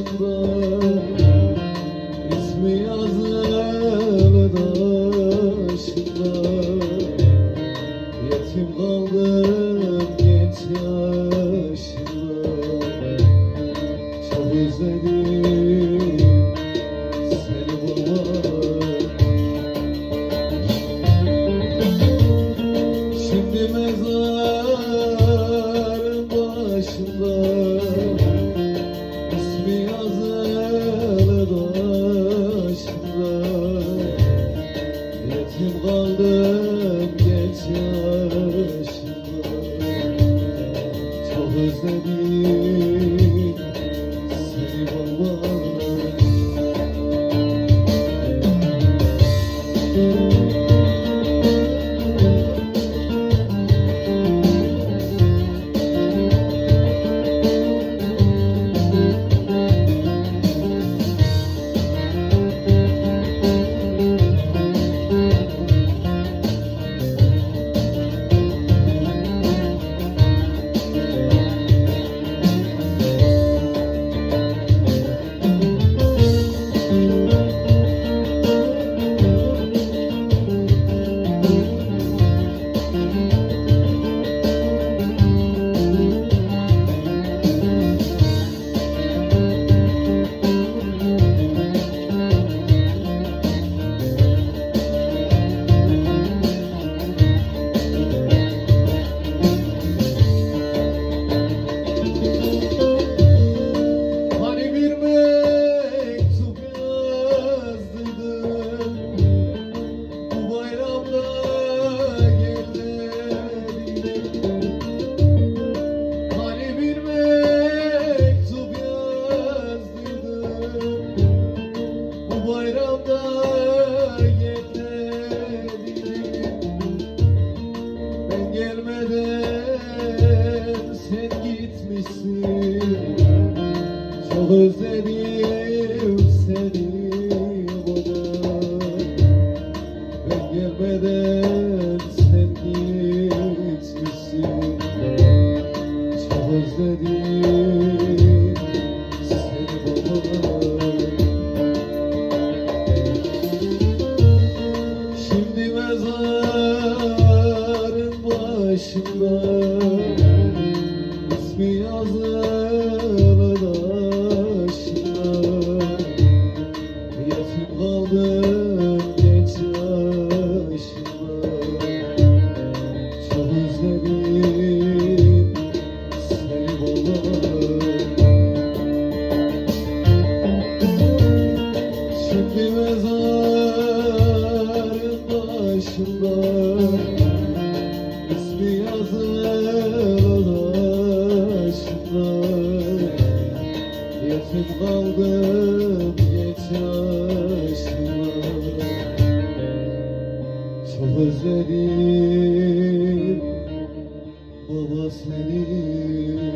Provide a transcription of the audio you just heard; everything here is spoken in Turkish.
başında yazılı taşında Yetim kaldım genç yaşımda. Çok özledim seni baba Ben gelmeden sen Çok özledim seni baba Şimdi mezarın başında ismi yazılı Şimdi mezarın başında ismi yazılı taşında Yetim kaldım geç yaşımda. Çok özledim baba seni